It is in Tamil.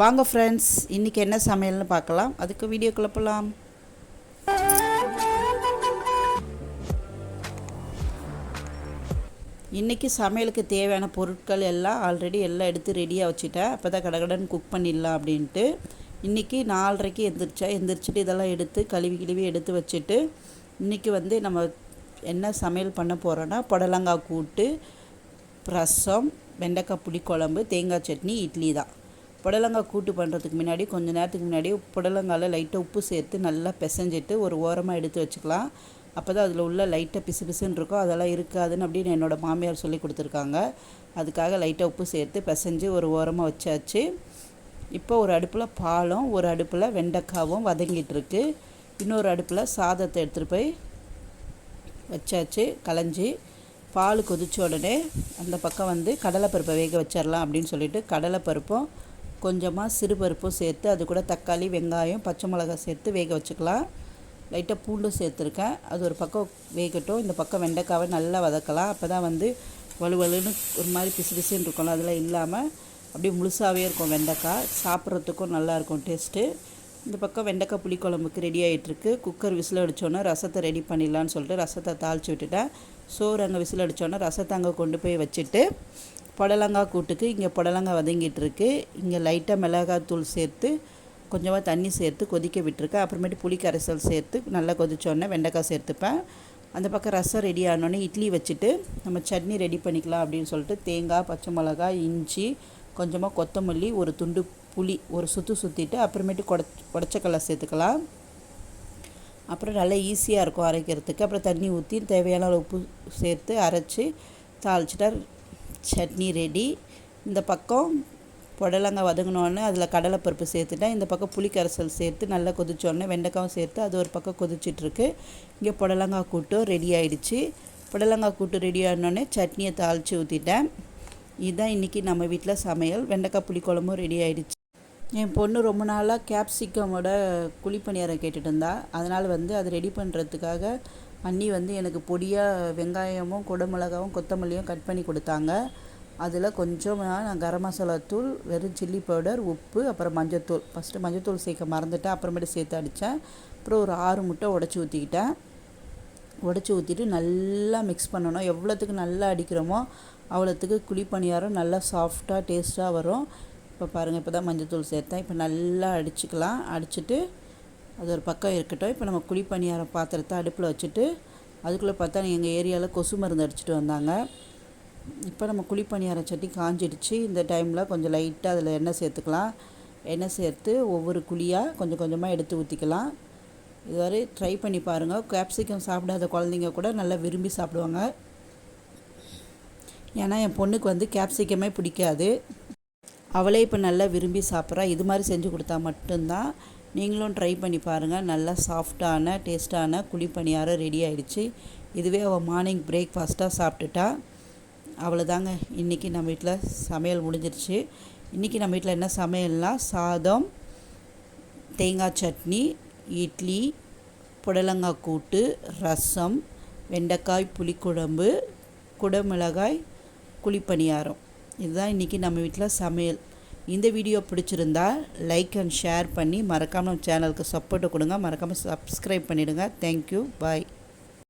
வாங்க ஃப்ரெண்ட்ஸ் இன்றைக்கி என்ன சமையல்னு பார்க்கலாம். அதுக்கு வீடியோக்குள்ளே போகலாம் இன்றைக்கி சமையலுக்கு தேவையான பொருட்கள் எல்லாம் ஆல்ரெடி எல்லாம் எடுத்து ரெடியாக வச்சுட்டேன். அப்போ தான் கடகடன்னு குக் பண்ணிடலாம் அப்படின்ட்டு. இன்றைக்கி நாலரைக்கு எந்திரிச்சா எந்திரிச்சிட்டு இதெல்லாம் எடுத்து கழுவி கிழுவி எடுத்து வச்சுட்டு இன்றைக்கி வந்து நம்ம என்ன சமையல் பண்ண போகிறோன்னா புடலங்காய் கூட்டு ரசம் வெண்டைக்காய் புளிக்குழம்பு தேங்காய் சட்னி இட்லி தான். புடலங்காய் கூட்டு பண்ணுறதுக்கு முன்னாடி கொஞ்சம் நேரத்துக்கு முன்னாடி புடலங்காயில் லைட்டாக உப்பு சேர்த்து நல்லா பிசைஞ்சிட்டு ஒரு ஓரமாக எடுத்து வச்சுக்கலாம். அப்போ தான் அதில் உள்ள லைட்டாக பிசு பிசுன்னு இருக்கும். அதெல்லாம் இருக்காதுன்னு அப்படின்னு என்னோடய மாமியார் சொல்லி கொடுத்துருக்காங்க. அதுக்காக லைட்டாக உப்பு சேர்த்து பிசைஞ்சு ஒரு ஓரமாக வச்சாச்சு. இப்போ ஒரு அடுப்பில் பாலும் ஒரு அடுப்பில் வெண்டைக்காவும் வதங்கிட்டுருக்கு இன்னொரு அடுப்பில் சாதத்தை எடுத்துகிட்டு போய் வச்சாச்சு களைஞ்சி. பால் கொதித்த உடனே அந்த பக்கம் வந்து கடலைப்பருப்பை வேக வச்சிடலாம் அப்படின்னு சொல்லிட்டு கடலைப்பருப்பும் கொஞ்சமாக சிறுபருப்பும் சேர்த்து அது கூட தக்காளி வெங்காயம் பச்சை மிளகாய் சேர்த்து வேக வச்சுக்கலாம். லைட்டாக பூண்டும் சேர்த்துருக்கேன். அது ஒரு பக்கம் வேகட்டும். இந்த பக்கம் வெண்டைக்காவை நல்லா வதக்கலாம். அப்போ தான் வந்து வலுவலுன்னு ஒரு மாதிரி பிசு பிசுன்னு இருக்கும்ல அதெல்லாம் இல்லாமல் அப்படியே முழுசாகவே இருக்கும் வெண்டைக்காய். சாப்பிட்றதுக்கும் நல்லாயிருக்கும் டேஸ்ட்டு இந்த பக்கம் வெண்டைக்காய் புளிக்குழம்புக்கு ரெடி ஆகிட்டுருக்கு குக்கர் விசில் அடித்தோன்னே ரசத்தை ரெடி பண்ணிடலான்னு சொல்லிட்டு ரசத்தை தாளித்து விட்டுட்டேன். சோறு அங்கே விசில் அடித்தோன்னே ரசத்தை அங்கே கொண்டு போய் வச்சுட்டு புடலங்காய் கூட்டுக்கு இங்கே புடலங்காய் வதங்கிட்டு இருக்கு இங்கே லைட்டாக மிளகாய் தூள் சேர்த்து கொஞ்சமாக தண்ணி சேர்த்து கொதிக்க விட்டுருக்கேன் அப்புறமேட்டு புளி கரைசல் சேர்த்து நல்லா கொதிச்சோடனே வெண்டைக்காய் சேர்த்துப்பேன். அந்த பக்கம் ரசம் ரெடி ஆனோடனே இட்லி வச்சுட்டு நம்ம சட்னி ரெடி பண்ணிக்கலாம் அப்படின்னு சொல்லிட்டு தேங்காய் பச்சை மிளகாய் இஞ்சி கொஞ்சமாக கொத்தமல்லி ஒரு துண்டு புளி ஒரு சுற்று சுற்றிட்டு அப்புறமேட்டு கொட உடச்சக்கல்லை சேர்த்துக்கலாம். அப்புறம் நல்லா ஈஸியாக இருக்கும் அரைக்கிறதுக்கு. அப்புறம் தண்ணி ஊற்றி தேவையான அளவு உப்பு சேர்த்து அரைச்சி தாளிச்சிட்டா சட்னி ரெடி. இந்த பக்கம் புடலங்காய் வதங்கினோடனே அதில் கடலைப்பருப்பு சேர்த்துட்டேன். இந்த பக்கம் புளிக்கரைசல் சேர்த்து நல்லா கொதிச்சோடனே வெண்டைக்காவும் சேர்த்து அது ஒரு பக்கம் கொதிச்சிட்ருக்கு. இங்கே புடலங்காய் கூட்டும் ரெடி ஆகிடுச்சு புடலங்காய் கூட்டு ரெடி ஆனோடனே சட்னியை தாளித்து ஊற்றிட்டேன் இதுதான் இன்றைக்கி நம்ம வீட்டில் சமையல். வெண்டைக்காய் புளிக்குழம்பும் ரெடி ஆகிடுச்சு என் பொண்ணு ரொம்ப நாளாக கேப்சிகமோட குழிப்பணியாரம் கேட்டுட்டு இருந்தா. அதனால் வந்து அது ரெடி பண்ணுறதுக்காக அண்ணி வந்து எனக்கு பொடியாக வெங்காயமும் குடமிளகாவும் கொத்தமல்லியும் கட் பண்ணி கொடுத்தாங்க. அதில் கொஞ்சமாக நான் கரம் மசாலா தூள் வெறும் சில்லி பவுடர் உப்பு அப்புறம் மஞ்சத்தூள் ஃபஸ்ட்டு மஞ்சத்தூள் சேர்க்க மறந்துட்டேன். அப்புறமேட்டு சேர்த்து அடித்தேன் அப்புறம் ஒரு ஆறு முட்டை உடச்சி ஊற்றிக்கிட்டேன் உடச்சி ஊற்றிட்டு நல்லா மிக்ஸ் பண்ணணும். எவ்வளோத்துக்கு நல்லா அடிக்கிறோமோ அவ்வளோத்துக்கு குழி பணியாரம் நல்லா சாஃப்டாக டேஸ்ட்டாக வரும். இப்போ பாருங்கள் இப்போ தான் மஞ்சத்தூள் சேர்த்தேன். இப்போ நல்லா அடிச்சுக்கலாம். அடிச்சுட்டு அது ஒரு பக்கம் இருக்கட்டும். இப்போ நம்ம குழிப்பணியாரம் பாத்திரத்தை அடுப்பில் வச்சுட்டு அதுக்குள்ளே பார்த்தா எங்கள் ஏரியாவில் கொசு மருந்து அடிச்சுட்டு வந்தாங்க. இப்போ நம்ம குழிப்பணியாரம் சட்டி காஞ்சிடுச்சு. இந்த டைமில் கொஞ்சம் லைட்டாக அதில் எண்ணெய் சேர்த்துக்கலாம். எண்ணெய் சேர்த்து ஒவ்வொரு குழியாக கொஞ்சம் கொஞ்சமாக எடுத்து ஊற்றிக்கலாம் இதுவரை ட்ரை பண்ணி பாருங்கள் கேப்சிகம் சாப்பிடாத குழந்தைங்க கூட நல்லா விரும்பி சாப்பிடுவாங்க. ஏன்னா என் பொண்ணுக்கு வந்து கேப்சிகமே பிடிக்காது. அவளே இப்போ நல்லா விரும்பி சாப்பிட்றா. இது மாதிரி செஞ்சு கொடுத்தா மட்டும்தான் நீங்களும் ட்ரை பண்ணி பாருங்கள் நல்லா சாஃப்டான டேஸ்ட்டான குழிப்பணியாரம் ரெடி ஆகிடுச்சு இதுவே அவள் மார்னிங் பிரேக்ஃபாஸ்ட்டாக சாப்பிட்டுட்டா. அவ்வளோதாங்க இன்றைக்கி நம்ம வீட்டில் சமையல் முடிஞ்சிருச்சு. இன்றைக்கி நம்ம வீட்டில் என்ன சமையல்னால் சாதம் தேங்காய் சட்னி இட்லி புடலங்காய் கூட்டு ரசம் வெண்டைக்காய் புளிக்குழம்பு குடமிளகாய் குழிப்பணியாரம். இதுதான் இன்றைக்கி நம்ம வீட்டில் சமையல். இந்த வீடியோ பிடிச்சிருந்தா லைக் அண்ட் ஷேர் பண்ணி மறக்காமல் சேனலுக்கு சப்போர்ட்டு கொடுங்க. மறக்காமல் சப்ஸ்கிரைப் பண்ணிவிடுங்க தேங்க்யூ பாய்